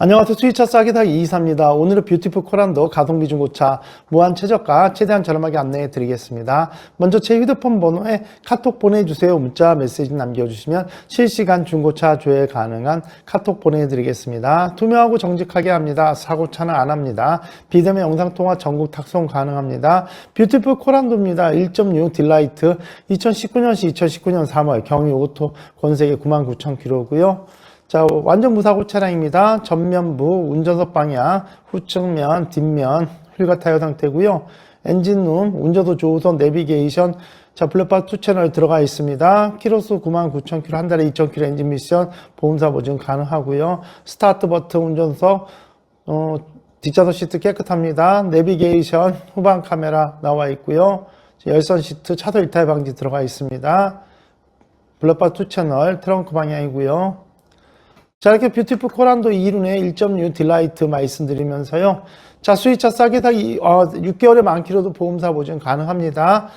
안녕하세요. 수위차 싸기다기 이사입니다. 오늘은 뷰티풀 코란도 가성비 중고차 무한 최저가 최대한 저렴하게 안내해 드리겠습니다. 먼저 제 휴대폰 번호에 카톡 보내주세요. 문자 메시지 남겨주시면 실시간 중고차 조회 가능한 카톡 보내드리겠습니다. 투명하고 정직하게 합니다. 사고차는 안 합니다. 비대면 영상통화 전국 탁송 가능합니다. 뷰티풀 코란도입니다. 1.6 딜라이트 2019년시 2019년 3월 경유 오토 권세계 99,000km고요. 자, 완전 무사고 차량입니다. 전면부, 운전석 방향, 후측면, 뒷면, 휠과 타이어 상태고요. 엔진룸, 운전도 조우선, 내비게이션, 자, 블랙박 투 채널 들어가 있습니다. 키로수 99,000km, 한 달에 2,000km 엔진 미션, 보험사 보증 가능하고요. 스타트 버튼, 운전석, 어, 뒷좌석 시트 깨끗합니다. 내비게이션, 후방 카메라 나와 있고요. 열선 시트, 차도 이탈 방지 들어가 있습니다. 블랙박 투 채널, 트렁크 방향이고요. 자, 이렇게 뷰티풀 코란도 2륜의 1.6 딜라이트 말씀드리면서요. 자, 수위차 싸게 어, 6개월에 만 킬로도 보험사 보증 가능합니다.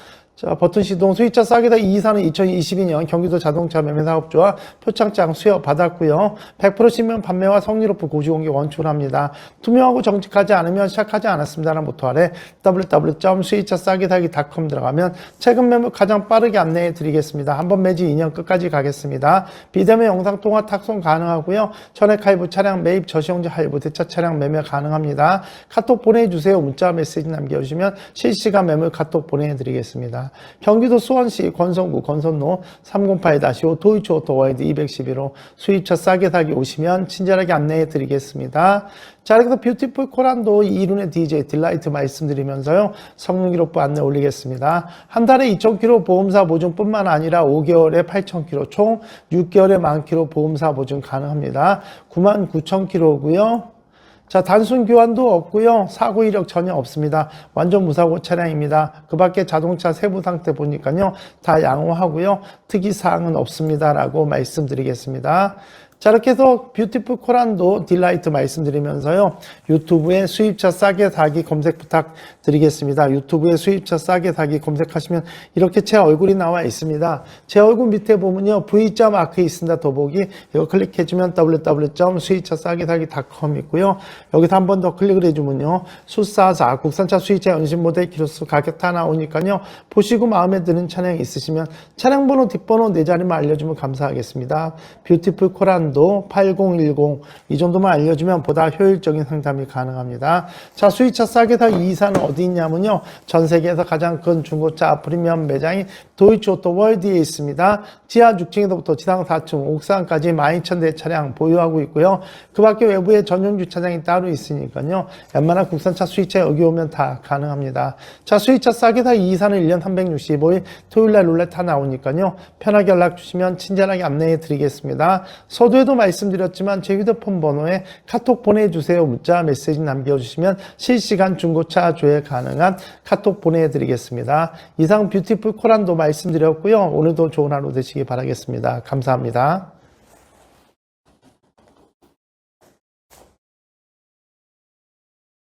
자, 버튼 시동 수위차 싸게 사기 2사는 2022년 경기도 자동차 매매 사업조와 표창장 수여 받았고요. 100% 신면 판매와 성리 높은 고지공개 원칙을 합니다. 투명하고 정직하지 않으면 시작하지 않았습니다라는 모토 아래 www.수위차 싸게 사기.com 들어가면 최근 매물 가장 빠르게 안내해 드리겠습니다. 한 번 매지 2년 끝까지 가겠습니다. 비대면 영상 통화 탁송 가능하고요. 전액 할부 차량 매입 저시용지 할부 대차 차량 매매 가능합니다. 카톡 보내주세요. 문자 메시지 남겨주시면 실시간 매물 카톡 보내드리겠습니다. 경기도 수원시 권성구 권선로 308-5 도이치 오토 와이드 211호 수입차 싸게 사기 오시면 친절하게 안내해 드리겠습니다. 자, 이렇게 해서 뷰티풀 코란도 이륜의 DJ 딜라이트 말씀드리면서요. 성능 기록부 안내 올리겠습니다. 한 달에 2,000km 보험사 보증뿐만 아니라 5개월에 8,000km, 총 6개월에 10,000km 보험사 보증 가능합니다. 99,000km고요. 자, 단순 교환도 없고요. 사고 이력 전혀 없습니다. 완전 무사고 차량입니다. 그 밖에 자동차 세부 상태 보니까요. 다 양호하고요. 특이 사항은 없습니다라고 말씀드리겠습니다. 자, 이렇게 해서 뷰티풀 코란도 딜라이트 말씀드리면서요. 유튜브에 수입차 싸게 사기 검색 부탁드리겠습니다. 유튜브에 수입차 싸게 사기 검색하시면 이렇게 제 얼굴이 나와 있습니다. 제 얼굴 밑에 보면요. V 마크 있습니다. 더보기. 이거 클릭해주면 www.수입차 싸게 사기.com 있고요. 여기서 한 번 더 클릭을 해주면요. 수사사 국산차 수입차 연신 모델 키로수 가격 다 나오니까요. 보시고 마음에 드는 차량 있으시면 차량 번호 뒷번호 네 자리만 알려주면 감사하겠습니다. 뷰티풀 코란 도 8010 이 정도만 알려주면 보다 효율적인 상담이 가능합니다. 자 수입차 싸게 사 이사는 어디 있냐면요. 전 세계에서 가장 큰 중고차 프리미엄 매장인 도이치오토 월드에 있습니다. 지하 6층에서부터 지상 4층 옥상까지 12,000대 차량 보유하고 있고요. 그 밖에 외부에 전용 주차장이 따로 있으니까요. 웬만한 국산차 수입차 여기 오면 다 가능합니다. 자 수입차 싸게 사 이사는 1년 365일 토요일 날 룰렛 다 나오니까요. 편하게 연락 주시면 친절하게 안내해 드리겠습니다. 서두 에도 말씀드렸지만 제 휴대폰 번호에 카톡 보내주세요. 문자 메시지 남겨주시면 실시간 중고차 조회 가능한 카톡 보내드리겠습니다. 이상 뷰티풀 코란도 말씀드렸고요. 오늘도 좋은 하루 되시기 바라겠습니다. 감사합니다.